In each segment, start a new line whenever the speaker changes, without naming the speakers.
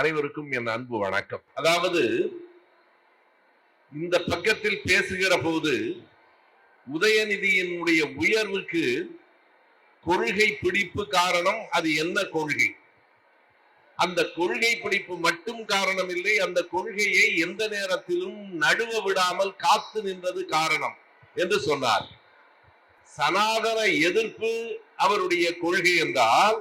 அனைவருக்கும் என் அன்பு வணக்கம். அதாவது இந்த பக்கத்தில் பேசுகிற போது உதயநிதியினுடைய உயர்வுக்கு கொள்கை பிடிப்பு காரணம் அது என்ன கொள்கை? அந்த கொள்கை பிடிப்பு மட்டும் காரணம் இல்லை அந்த கொள்கையை எந்த நேரத்திலும் நடுவ விடாமல் காத்து நின்றது காரணம் என்று சொன்னார். சனாதன எதிர்ப்பு அவருடைய கொள்கை என்றால்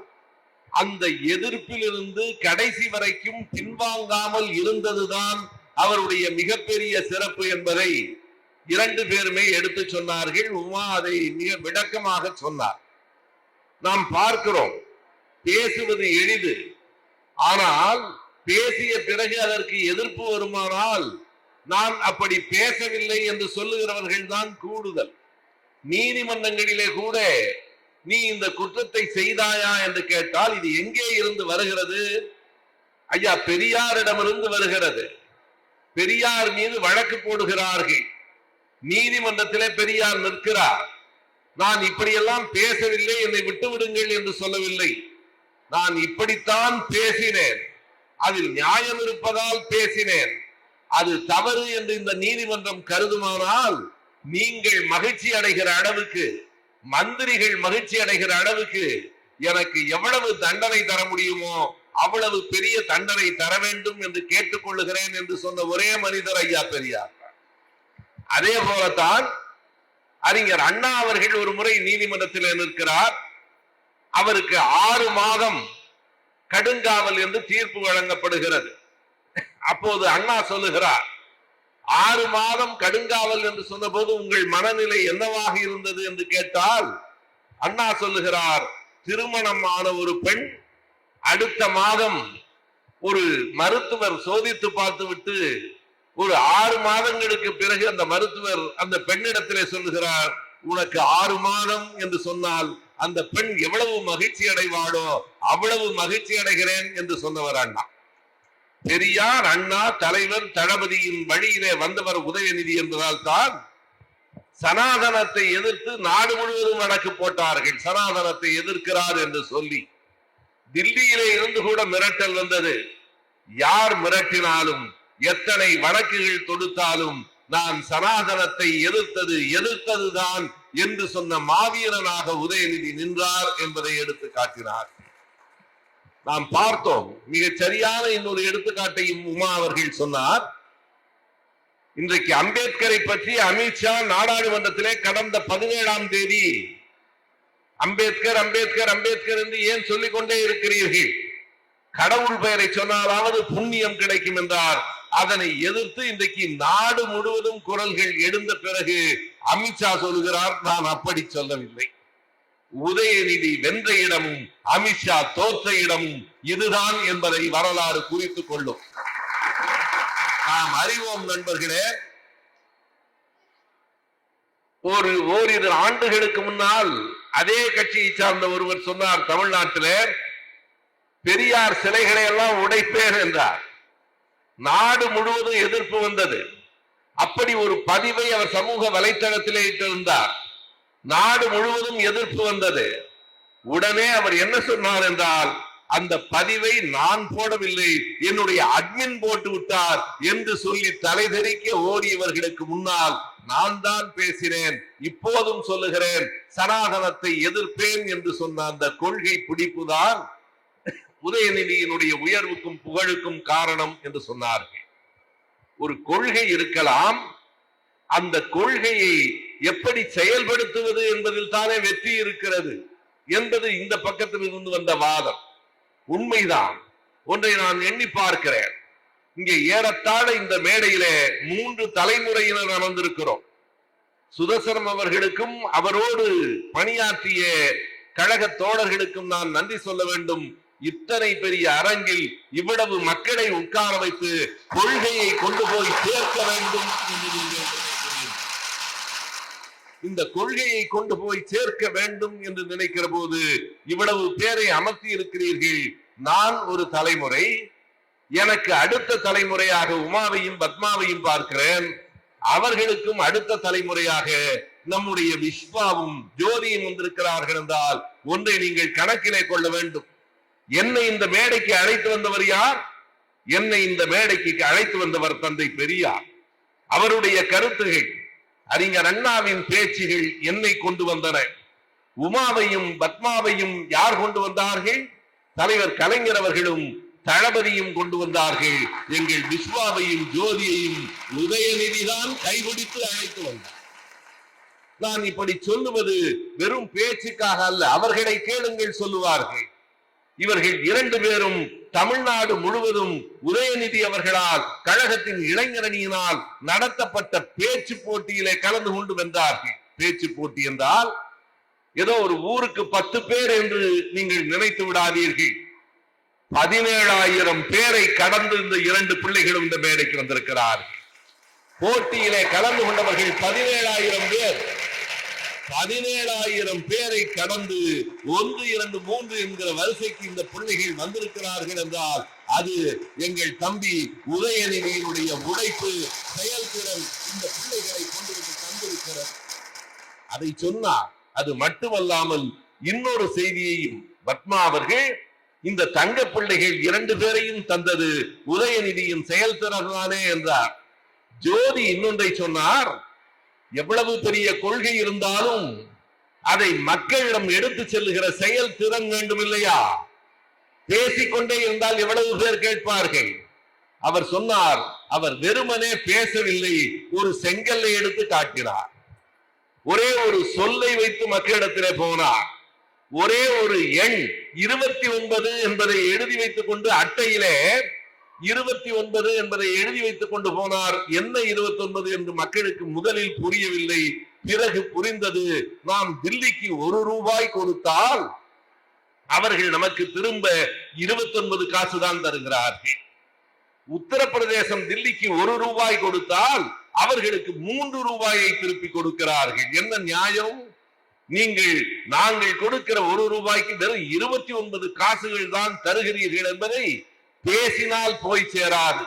அந்த எதிர்ப்பிலிருந்து கடைசி வரைக்கும் பின்வாங்காமல் இருந்ததுதான் அவருடைய மிகப்பெரிய சிறப்பு என்பதை இரண்டு பேருமே எடுத்து சொன்னார்கள். உமா அதை மிக விளக்கமாக சொன்னார். நாம் பார்க்கிறோம் பேசுவது எளிது. ஆனால் பேசிய பிறகு அதற்கு எதிர்ப்பு வருமானால் நான் அப்படி பேசவில்லை என்று சொல்லுகிறவர்கள் தான் கூடுதல். நீதிமன்றங்களிலே கூட நீ இந்த குற்றத்தை செய்தாயா என்று கேட்டால் இது எங்கே இருந்து வருகிறது? ஐயா பெரியாரிடமிருந்து வருகிறது. பெரியார் மீது வழக்கு போடுகிறார்கள். நீதிமன்றத்திலே பெரியார் நிற்கிறார். நான் இப்படியெல்லாம் பேசவில்லை என்னை விட்டு விடுங்கள் என்று சொல்லவில்லை. நான் இப்படித்தான் பேசினேன். அதில் நியாயம் இருப்பதால் பேசினேன். அது தவறு என்று இந்த நீதிமன்றம் கருதுமானால் நீங்கள் மகிழ்ச்சி அடைகிற அளவுக்கு மந்திரிகள் மகிழ்ச்சி அடைகிற அளவுக்கு எனக்கு எவ்வளவு தண்டனை தர முடியுமோ அவ்வளவு பெரிய தண்டனை தர வேண்டும் என்று கேட்டுக்கொள்ளுகிறேன் என்று சொன்ன ஒரே மனிதர் ஐயா பெரியார். அதே போலத்தான் அறிஞர் அண்ணா அவர்கள் ஒரு முறை நீதிமன்றத்தில் நிற்கிறார். அவருக்கு ஆறு மாதம் கடுங்காவல் என்று தீர்ப்பு வழங்கப்படுகிறது. அப்போது அண்ணா சொல்லுகிறார் ஆறு மாதம் கடுங்காவல் என்று சொன்னபோது உங்கள் மனநிலை என்னவாக இருந்தது என்று கேட்டால் அண்ணா சொல்லுகிறார் திருமணம் ஆன ஒரு பெண் அடுத்த மாதம் ஒரு மருத்துவர் சோதித்து பார்த்துவிட்டு ஒரு ஆறு மாதங்களுக்கு பிறகு அந்த மருத்துவர் அந்த பெண்ணிடத்திலே சொல்லுகிறார் உனக்கு ஆறு மாதம் என்று சொன்னால் அந்த பெண் எவ்வளவு மகிழ்ச்சி அடைவாளோ அவ்வளவு மகிழ்ச்சி அடைகிறேன் என்று சொன்னவர் அண்ணா. பெரியார் அண்ணா தலைவர் தளபதியின் வழியிலே வந்தவர் உதயநிதி என்பதால் தான் சனாதனத்தை எதிர்த்து நாடு முழுவதும் வழக்கு போட்டார்கள். சனாதனத்தை எதிர்க்கிறார் என்று சொல்லி தில்லியிலே இருந்து கூட மிரட்டல் வந்தது. யார் மிரட்டினாலும் எத்தனை வழக்குகள் தொடுத்தாலும் நான் சனாதனத்தை எதிர்த்தது எதிர்த்ததுதான் என்று சொன்ன மாவீரனாக உதயநிதி நின்றார் என்பதை எடுத்து காட்டினார். நாம் பார்த்தோம். மிக சரியான இன்னொரு எடுத்துக்காட்டையும் உமா அவர்கள் சொன்னார். இன்றைக்கு அம்பேத்கரை பற்றி அமித்ஷா நாடாளுமன்றத்திலே கடந்த பதினேழாம் தேதி அம்பேத்கர் அம்பேத்கர் அம்பேத்கர் என்று ஏன் சொல்லிக் கொண்டே இருக்கிறீர்கள்? கடவுள் பெயரை சொன்னாலாவது புண்ணியம் கிடைக்கும் என்றார். அதனை எதிர்த்து இன்றைக்கு நாடு முழுவதும் குரல்கள் எழுந்த பிறகு அமித்ஷா சொல்லுகிறார் நான் அப்படி சொல்லவில்லை. உதயநிதி வென்ற இடமும் அமித்ஷா தோற்ற இடமும் இதுதான் என்பதை வரலாறு குறித்துக் கொள்ளும். நாம் அறிவோம் நண்பர்களே ஒரு ஓரிரு ஆண்டுகளுக்கு முன்னால் அதே கட்சியை சார்ந்த ஒருவர் சொன்னார் தமிழ்நாட்டிலே பெரியார் சிலைகளை எல்லாம் உடைப்பேன் என்றார். நாடு முழுவதும் எதிர்ப்பு வந்தது. அப்படி ஒரு பதிவை அவர் சமூக வலைத்தளத்திலே இட்டிருந்தார். நாடு முழுவதும் எதிர்ப்பு வந்தது. உடனே அவர் என்ன சொன்னார் என்றால் அந்த பதிவை நான் போடவில்லை என்னுடைய அட்மின் போட்டு விட்டார் என்று சொல்லி தலைதெறிக்க ஓடியவர்களுக்கு முன்னால் நான் தான் பேசினேன் இப்போதும் சொல்லுகிறேன் சனாதனத்தை எதிர்ப்பேன் என்று சொன்ன அந்த கொள்கை பிடிப்புதான் உதயநிதியினுடைய உயர்வுக்கும் புகழுக்கும் காரணம் என்று சொன்னார்கள். ஒரு கொள்கை இருக்கலாம் அந்த கொள்கையை எப்படி செயல்படுத்துவது என்பதில் தானே வெற்றி இருக்கிறது என்பது இந்த பக்கத்தில் இருந்து வந்த வாதம். உண்மைதான். ஒன்றை நான் எண்ணி பார்க்கிறேன். இங்கே ஏறத்தாழ இந்த மேடையிலே மூன்று தலைமுறையினர் அமர்ந்திருக்கிறோம். சுதர்சனம் அவர்களுக்கும் அவரோடு பணியாற்றிய கழக தோழர்களுக்கும் நான் நன்றி சொல்ல வேண்டும். இத்தனை பெரிய அரங்கில் இவ்வளவு மக்களை உட்கார வைத்து கொள்கையை கொண்டு போய் சேர்க்க வேண்டும். என்று இந்த கொள்கையை கொண்டு போய் சேர்க்க வேண்டும் என்று நினைக்கிற போது இவ்வளவு பேரை அமர்த்தி இருக்கிறீர்கள். நான் ஒரு தலைமுறை. எனக்கு அடுத்த தலைமுறையாக உமாவையும் பத்மாவையும் பார்க்கிறேன். அவர்களுக்கும் அடுத்த தலைமுறையாக நம்முடைய விஸ்வாவும் ஜோதியும் வந்திருக்கிறார்கள் என்றால் ஒன்றை நீங்கள் கணக்கிலே கொள்ள வேண்டும். என்னை இந்த மேடைக்கு அழைத்து வந்தவர் யார்? என்னை இந்த மேடைக்கு அழைத்து வந்தவர் தந்தை பெரியார். அவருடைய கருத்துகள் அறிஞர் அண்ணாவின் பேச்சுகள் என்னை கொண்டு வந்தன. உமாவையும் பத்மாவையும் யார் கொண்டு வந்தார்கள்? தலைவர் கலைஞர் அவர்களும் தளபதியும் கொண்டு வந்தார்கள். எங்கள் விஸ்வாவையும் ஜோதியையும் உதயநிதிதான் கைபிடித்து அழைத்து வந்தார். நான் இப்படி சொல்லுவது வெறும் பேச்சுக்காக அல்ல அவர்களை கேளுங்கள் சொல்லுவார்கள். இவர்கள் இரண்டு பேரும் தமிழ்நாடு முழுவதும் உதயநிதி அவர்களால் கழகத்தின் இளைஞரணியினால் நடத்தப்பட்ட பேச்சு போட்டியிலே கலந்து கொண்டு வந்தார்கள். பேச்சு போட்டி என்றால் ஏதோ ஒரு ஊருக்கு பத்து பேர் என்று நீங்கள் நினைத்து விடாதீர்கள். பதினேழாயிரம் பேரை கடந்து இந்த இரண்டு பிள்ளைகளும் இந்த மேடைக்கு வந்திருக்கிறார்கள். போட்டியிலே கலந்து கொண்டவர்கள் பதினேழாயிரம் பேர். பதினேழாயிரம் பேரை கடந்து ஒன்று இரண்டு மூன்று என்கிற வரிசைக்கு இந்த பிள்ளைகள் வந்திருக்கிறார்கள் என்றால் அது எங்கள் தம்பி உதயநிதியினுடைய உழைப்பு செயல்திறன் இந்த பிள்ளைகளை கொண்டு வந்து தந்திருக்கிறது. அதை சொன்னார் அது மட்டுமல்லாமல் இன்னொரு செய்தியையும் பத்மா அவர்கள் இந்த தங்க பிள்ளைகள் இரண்டு பேரையும் தந்தது உதயநிதியின் செயல்திறன் தானே என்றார். ஜோதி இன்னொன்றை சொன்னார் எவ்வளவு பெரிய கொள்கை இருந்தாலும் அதை மக்களிடம் எடுத்து செல்லுகிற செயல் திறன் வேண்டும் இல்லையா பேசிக்கொண்டே இருந்தால் எவ்வளவு பேர் கேட்பார்கள்? அவர் சொன்னார் அவர் வெறுமனே பேசவில்லை ஒரு செங்கல்லை எடுத்து காட்டினார். ஒரே ஒரு சொல்லை வைத்து மக்களிடத்திலே போனார். ஒரே ஒரு எண் இருபத்தி ஒன்பது என்பதை எழுதி வைத்துக் கொண்டு அட்டையிலே இருபத்தி ஒன்பது என்பதை எழுதி வைத்துக் கொண்டு போனார். என்ன இருபத்தி ஒன்பது என்று மக்களுக்கு முதலில் புரியவில்லை. பிறகு புரிந்தது நாம் தில்லிக்கு ஒரு ரூபாய் கொடுத்தால் அவர்கள் நமக்கு திரும்ப இருபத்தி ஒன்பது காசு தான் தருகிறார்கள். உத்தரப்பிரதேசம் தில்லிக்கு ஒரு ரூபாய் கொடுத்தால் அவர்களுக்கு மூன்று ரூபாயை திருப்பி கொடுக்கிறார்கள். என்ன நியாயம்? நீங்கள் நாங்கள் கொடுக்கிற ஒரு ரூபாய்க்கு வெறும் இருபத்தி ஒன்பது காசுகள் தான் தருகிறீர்கள் என்பதை பேசினால் போய் சேராது.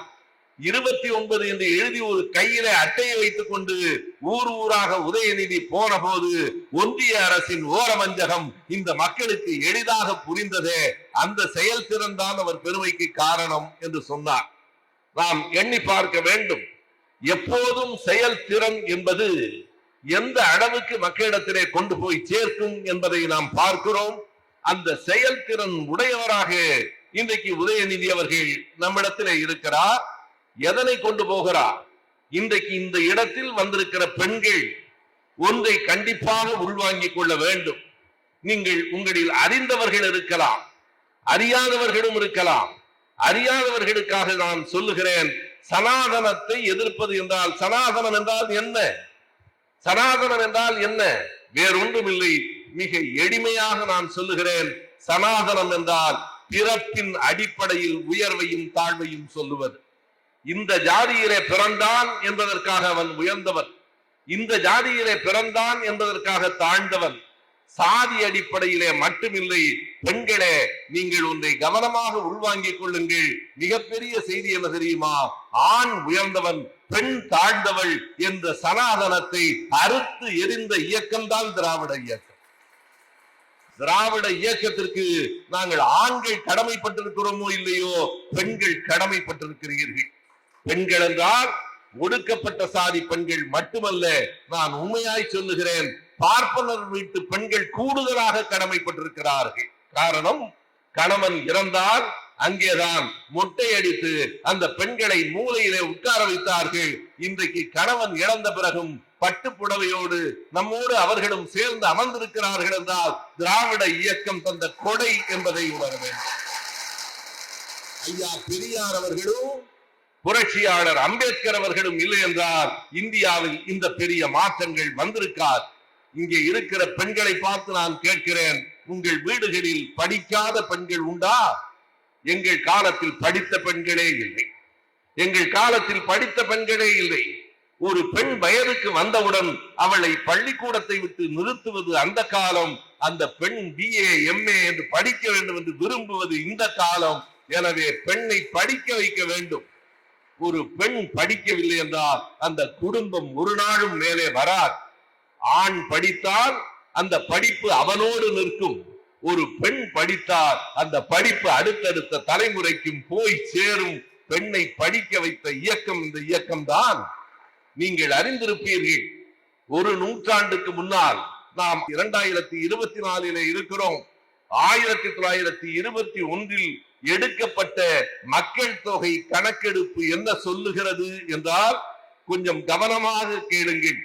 இருபத்தி ஒன்பது என்று எழுதி ஒரு கையில அட்டையை வைத்துக் கொண்டு ஊர் ஊராக உதயநிதி போன போது ஒன்றிய அரசின் ஓரவஞ்சகம் இந்த மக்களுக்கு எளிதாக புரிந்ததே. அந்த செயல் தான் அவர் பெருமைக்கு காரணம் என்று சொன்னார். நாம் எண்ணி பார்க்க வேண்டும். எப்போதும் செயல் திறன் என்பது எந்த அளவுக்கு மக்களிடத்திலே கொண்டு போய் சேர்க்கும் என்பதை நாம் பார்க்கிறோம். அந்த செயல்திறன் உடையவராக இன்றைக்கு உதயநிதி அவர்கள் நம்மிடத்திலே இருக்கிறார். எதனை கொண்டு போகிறார்? இன்றைக்கு இந்த இடத்தில் வந்திருக்கிற பெண்கள் ஒன்றை கண்டிப்பாக உள்வாங்கிக் கொள்ள வேண்டும். நீங்கள் உங்களில் அறிந்தவர்கள் இருக்கலாம். அறியாதவர்களும் இருக்கலாம். அறியாதவர்களுக்காக நான் சொல்லுகிறேன் சனாதனத்தை எதிர்ப்பது என்றால் சனாதனம் என்றால் என்ன? சனாதனம் என்றால் என்ன? வேறொன்றும் இல்லை மிக எளிமையாக நான் சொல்லுகிறேன் சனாதனம் என்றால் பிறப்பின் அடிப்படையில் உயர்வையும் தாழ்வையும் சொல்லுவது. இந்த ஜாதியிலே பிறந்தான் என்பதற்காக அவன் உயர்ந்தவன். இந்த ஜாதியிலே பிறந்தான் என்பதற்காக தாழ்ந்தவன். சாதி அடிப்படையிலே மட்டுமில்லை பெண்களே நீங்கள் ஒன்றை கவனமாக உள்வாங்கிக் கொள்ளுங்கள். மிகப்பெரிய செய்தி என்ன தெரியுமா? ஆண் உயர்ந்தவன் பெண் தாழ்ந்தவள் என்ற சனாதனத்தை அறுத்து எரிந்த இயக்கம்தான் திராவிட இயக்கம். திராவிட இயக்கத்திற்கு நாங்கள் ஆண்கள் கடமைப்பட்டிருக்கிறோமோ இல்லையோ பெண்கள் கடமைப்பட்டிருக்கிறீர்கள். பெண்கள் என்றால் ஒடுக்கப்பட்ட சாதி பெண்கள் மட்டுமல்ல நான் உண்மையாய் சொல்லுகிறேன் பார்ப்பனர் வீட்டு பெண்கள் கூடுதலாக கடமைப்பட்டிருக்கிறார்கள். காரணம் கணவன் இறந்தால் அங்கேதான் மொட்டை அடித்து அந்த பெண்களை மூலையிலே உட்கார வைத்தார்கள். இன்றைக்கு கணவன் இழந்த பிறகும் பட்டு புடவையோடு நம்மோடு அவர்களும் சேர்ந்து அமர்ந்திருக்கிறார்கள் என்றால் திராவிட இயக்கம் தந்த கொடை என்பதை உணர வேண்டும். ஐயா பெரியார் அவர்களும் புரட்சியாளர் அம்பேத்கர் அவர்களும் இல்லை என்றால் இந்தியாவில் இந்த பெரிய மாற்றங்கள் வந்திருக்கார் இங்கே இருக்கிற பெண்களை பார்த்து நான் கேட்கிறேன் உங்கள் வீடுகளில் படிக்காத பெண்கள் உண்டா? எங்கள் காலத்தில் படித்த பெண்களே இல்லை. எங்கள் காலத்தில் படித்த பெண்களே இல்லை. ஒரு பெண் வயதுக்கு வந்தவுடன் அவளை பள்ளிக்கூடத்தை விட்டு நிறுத்துவது அந்த காலம் அந்த பெண் பிஏ எம்ஏ என்று படிக்க வேண்டும் என்று விரும்புவது இந்த காலம். எனவே பெண்ணை படிக்க வைக்க வேண்டும். ஒரு பெண் படிக்கவில்லை என்றால் அந்த குடும்பம் ஒரு நாளும் மேலே வராது. ஆண் படித்தால் அந்த படிப்பு அவனோடு நிற்கும். ஒரு பெண் படித்தால் அந்த படிப்பு அடுத்தடுத்த தலைமுறைக்கும் போய் சேரும். பெண்ணை படிக்க வைத்த இயக்கம் இந்த இயக்கம்தான். நீங்கள் அறிந்திருப்பீர்கள். ஒரு நூற்றாண்டுக்கு முன்னால் நாம் இரண்டாயிரத்தி இருபத்தி நாலிலே இருக்கிறோம். ஆயிரத்தி தொள்ளாயிரத்தி இருபத்தி ஒன்றில் எடுக்கப்பட்ட மக்கள் தொகை கணக்கெடுப்பு என்ன சொல்லுகிறது என்றால் கொஞ்சம் கவனமாக கேளுங்கள்.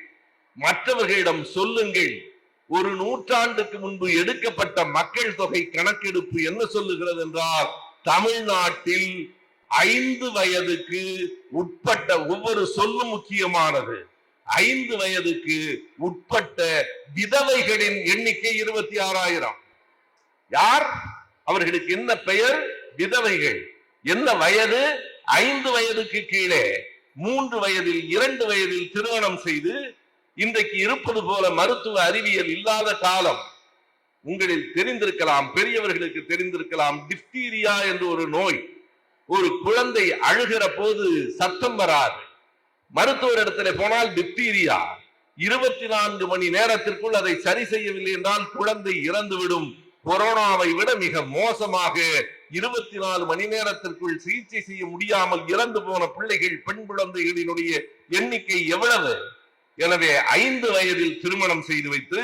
மற்றவர்களிடம் சொல்லுங்கள். ஒரு நூற்றாண்டுக்கு முன்பு எடுக்கப்பட்ட மக்கள் தொகை கணக்கெடுப்பு என்ன சொல்லுகிறது என்றால் தமிழ்நாட்டில் ஐந்து வயதுக்கு உட்பட்ட ஒவ்வொரு சொல்லும் முக்கியமானது. ஐந்து வயதுக்கு உட்பட்ட விதவைகளின் எண்ணிக்கை இருபத்தி ஆறாயிரம் யார்? அவர்களுக்கு என்ன பெயர்? விதவைகள். என்ன வயது? ஐந்து வயதுக்கு கீழே. மூன்று வயதில் இரண்டு வயதில் திருமணம் செய்து இன்றைக்கு இருப்பது போல மருத்துவ அறிவியல் இல்லாத காலம். உங்களில் தெரிந்திருக்கலாம் பெரியவர்களுக்கு தெரிந்திருக்கலாம் டிப்தீரியா என்று ஒரு நோய். ஒரு குழந்தை அழுகிற போது சத்தம் வராது. மருத்துவர் இடத்துல போனால் டிப்தீரியா இருபத்தி நான்கு மணி நேரத்திற்குள் அதை சரி செய்யவில்லை என்றால் குழந்தை இறந்துவிடும். கொரோனாவை விட மிக மோசமாக இருபத்தி நாலு மணி நேரத்திற்குள் சிகிச்சை செய்ய முடியாமல் இறந்து போன பிள்ளைகள் பெண் குழந்தைகளினுடைய எண்ணிக்கை எவ்வளவு? எனவே ஐந்து வயதில் திருமணம் செய்து வைத்து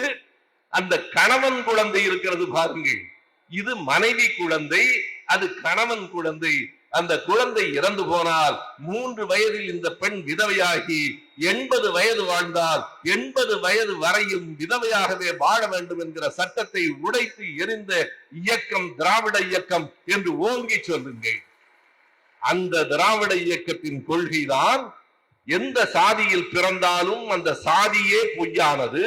அந்த கணவன் குழந்தை இருக்கிறது பாருங்கள். இது மனைவி குழந்தை அது கணவன் குழந்தை. அந்த குழந்தை இறந்து போனால் மூன்று வயதில் இந்த பெண் விதவையாகி எண்பது வயது வாழ்ந்தால் எண்பது வயது வரையும் விதவையாகவே வாழ வேண்டும் என்கிற சட்டத்தை உடைத்து எரிந்த இயக்கம் திராவிட இயக்கம் என்று ஓங்கி சொல்லுங்கள். அந்த திராவிட இயக்கத்தின் கொள்கைதான் எந்த சாதியில் பிறந்தாலும் அந்த சாதியே பொய்யானது.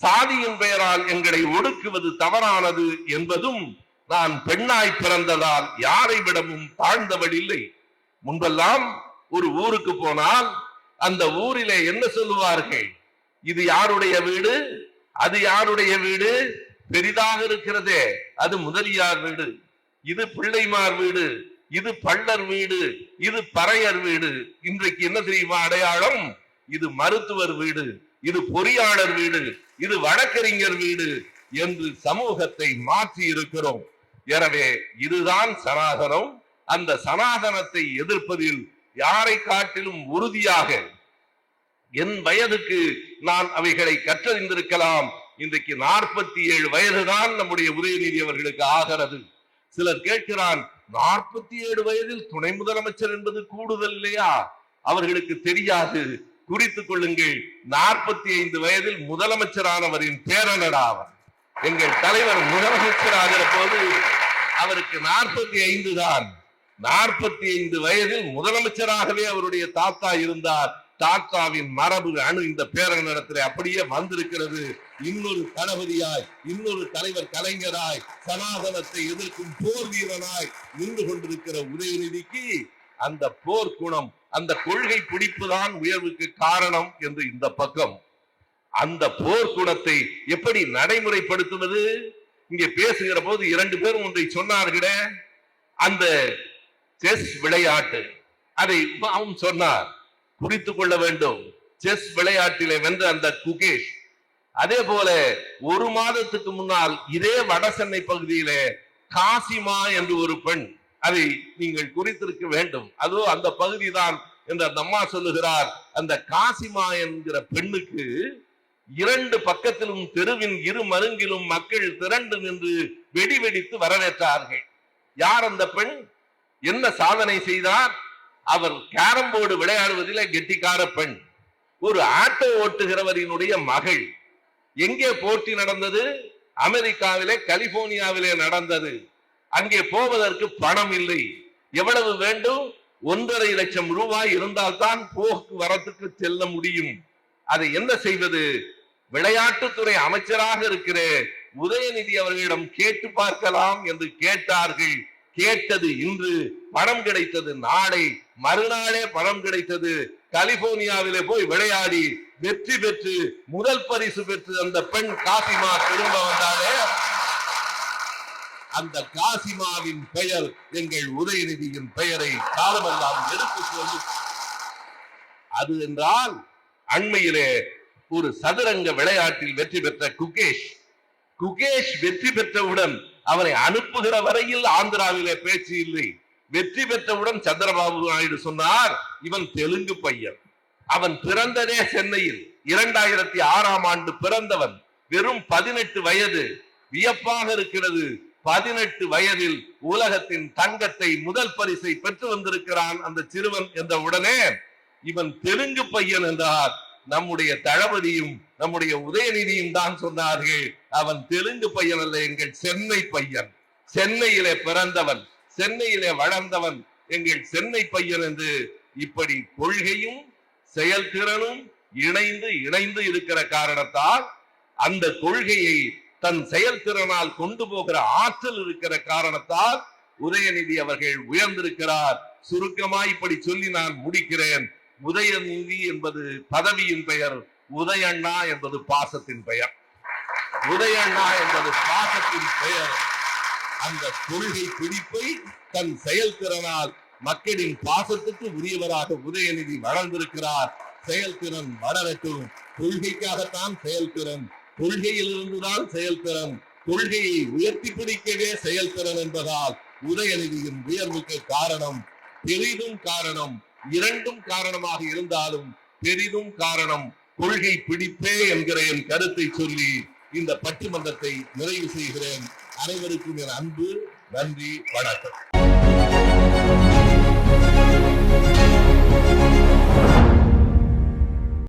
சாதியின் பெயரால் எங்களை ஒடுக்குவது தவறானது என்பதும் நான் பெண்ணாய் பிறந்ததால் யாரை விடவும் தாழ்ந்தவள் இல்லை. முன்பெல்லாம் ஒரு ஊருக்கு போனால் அந்த ஊரிலே என்ன சொல்லுவார்கள்? இது யாருடைய வீடு? அது யாருடைய வீடு? பெரிதாக இருக்கிறதே அது முதலியார் வீடு. இது பிள்ளைமார் வீடு. இது பள்ளர் வீடு. இது பறையர் வீடு. இன்றைக்கு என்ன தெரியுமா அடையாளம்? இது மருத்துவர் வீடு. இது பொறியாளர் வீடு. இது வழக்கறிஞர் வீடு. என்று சமூகத்தை மாற்றி இருக்கிறோம். எனவே இதுதான் சனாதனம். அந்த சனாதனத்தை எதிர்ப்பதில் யாரை காட்டிலும் உறுதியாக என் வயதுக்கு நான் அவைகளை கற்றறிந்திருக்கலாம். இன்றைக்கு நாற்பத்தி ஏழு வயதுதான் நம்முடைய உதயநிதி அவர்களுக்கு ஆகிறது. சிலர் கேட்கிறான் நாற்பத்தி ஏழு வயதில் துணை முதலமைச்சர் என்பது கூடுதல் இல்லையா? அவர்களுக்கு தெரியாது. குறித்துக் கொள்ளுங்கள் நாற்பத்தி ஐந்து வயதில் முதலமைச்சரானவரின் பேரனடா அவர். எங்கள் தலைவர் முதலமைச்சராகிற போது அவருக்கு நாற்பத்தி ஐந்து தான். நாற்பத்தி ஐந்து வயதில் முதலமைச்சராகவே அவருடைய தாத்தா இருந்தார். தாத்தாவின் மரபு அணு இந்த பேரனிடத்தில் அப்படியே வந்திருக்கிறது. இன்னொரு தளபதியாய் இன்னொரு தலைவர் கலைஞராய் சனாதனத்தை எதிர்க்கும் போர் வீரனாய் நின்று கொண்டிருக்கிற உதயநிதிக்கு அந்த போர் குணம் அந்த கொள்கை பிடிப்புதான் உயர்வுக்கு காரணம் என்று இந்த பக்கம் அந்த போர் குணத்தை எப்படி நடைமுறைப்படுத்துவது? இங்கே பேசுகிற போது இரண்டு பேரும் ஒன்றை சொன்னார்களே. அந்த செஸ் விளையாட்டு. அதை அவன் சொன்னார். குறித்துக் கொள்ள வேண்டும். செஸ் விளையாட்டிலே வென்ற அந்த குகேஷ். அதே போல ஒரு மாதத்துக்கு முன்னால் இதே வடசென்னை பகுதியிலே காசிமா என்று ஒரு பெண் அதை நீங்கள் குறித்திருக்க வேண்டும். அதோ அந்த பகுதிதான் என்று அந்த அம்மா சொல்லுகிறார். அந்த காசிமா என்கிற பெண்ணுக்கு இரண்டு பக்கத்திலும் தெருவின் இரு மருங்கிலும் மக்கள் திரண்டு நின்று வெடி வெடித்து வரவேற்றார்கள். யார் அந்த பெண்? என்ன சாதனை செய்தார்? அவர் கேரம் போர்டு விளையாடுவதில் கெட்டிக்கார பெண். ஒரு ஆட்டோ ஓட்டுகிறவரினுடைய மகள். எங்கே போட்டி நடந்தது? அமெரிக்காவிலே கலிபோர்னியாவிலே நடந்தது. அங்கே போவதற்கு பணம் இல்லை. எவ்வளவு வேண்டும்? ஒன்றரை லட்சம் ரூபாய் இருந்தால்தான் போக்குவரத்துக்கு செல்ல முடியும். அதை என்ன செய்வது? விளையாட்டுத்துறை அமைச்சராக இருக்கிற உதயநிதி அவர்களிடம் கேட்டு பார்க்கலாம் என்று கேட்டார்கள். கேட்டது இன்று பணம் கிடைத்தது நாளை மறுநாளே பணம் கிடைத்தது. கலிபோர்னியாவிலே போய் விளையாடி வெற்றி பெற்று முதல் பரிசு பெற்று அந்த பெண் காசிமா திரும்ப வந்தாலே. அந்த காசிமாவின் பெயர் எங்கள் உதயநிதியின் பெயரை காலமெல்லாம் எடுத்து சொல்லி. அது என்றால் அண்மையிலே ஒரு சதுரங்க விளையாட்டில் வெற்றி பெற்ற குகேஷ். குகேஷ் வெற்றி பெற்றவுடன் அவரை அனுப்புகிற வரையில் ஆந்திராவிலே பேச்சு இல்லை. வெற்றி பெற்றவுடன் சந்திரபாபு நாயுடு சொன்னார் இவன் தெலுங்கு பையன். அவன் பிறந்ததே சென்னையில். இரண்டாயிரத்தி ஆறாம் ஆண்டு பிறந்தவன். வெறும் பதினெட்டு வயது. வியப்பாக இருக்கிறது. பதினெட்டு வயதில் உலகத்தின் தங்கத்தை முதல் பரிசை பெற்று வந்திருக்கிறான் அந்த சிறுவன் என்ற உடனே இவன் தெலுங்கு பையன் என்றார். நம்முடைய தளபதியும் நம்முடைய உதயநிதியும் தான் சொன்னார்கள். அவன் தெலுங்கு பையன் அல்ல எங்கள் சென்னை பையன். சென்னையிலே பிறந்தவன் சென்னையிலே வளர்ந்தவன் எங்கள் சென்னை பையன் என்று இப்படி கொள்கையும் செயல்திறனும் இணைந்து இணைந்து இருக்கிற காரணத்தால் அந்த கொள்கையை தன் செயல்திறனால் கொண்டு போகிற ஆற்றல் இருக்கிற காரணத்தால் உதயநிதி அவர்கள் உயர்ந்திருக்கிறார். சுருக்கமாய் இப்படி சொல்லி நான் முடிக்கிறேன். உதயநிதி என்பது பதவியின் பெயர் உதயண்ணா என்பது பாசத்தின் பெயர். உதயண்ணா என்பது பாசத்தின் பெயர். அந்த கொள்கை பிடிப்பை தன் செயல்திறனால் மக்களின் பாசத்துக்கு உரியவராக உதயநிதி வளர்ந்திருக்கிறார். செயல்திறன் வளரட்டும். கொள்கைக்காகத்தான் செயல்திறன். கொள்கையிலிருந்துதான் செயல்திறன். கொள்கையை உயர்த்தி பிடிக்கவே செயல்திறன் என்பதால் உதயநிதியின் உயர்வுக்கு காரணம் பெரிதும் காரணம் இரண்டும் காரணமாக இருந்தாலும் பெரிதும் காரணம் கொள்கை பிடிப்பே என்கிற என் கருத்தை சொல்லி இந்த பட்டிமன்றத்தை நிறைவு செய்கிறேன். அனைவருக்கும் என் அன்பு நன்றி வணக்கம்.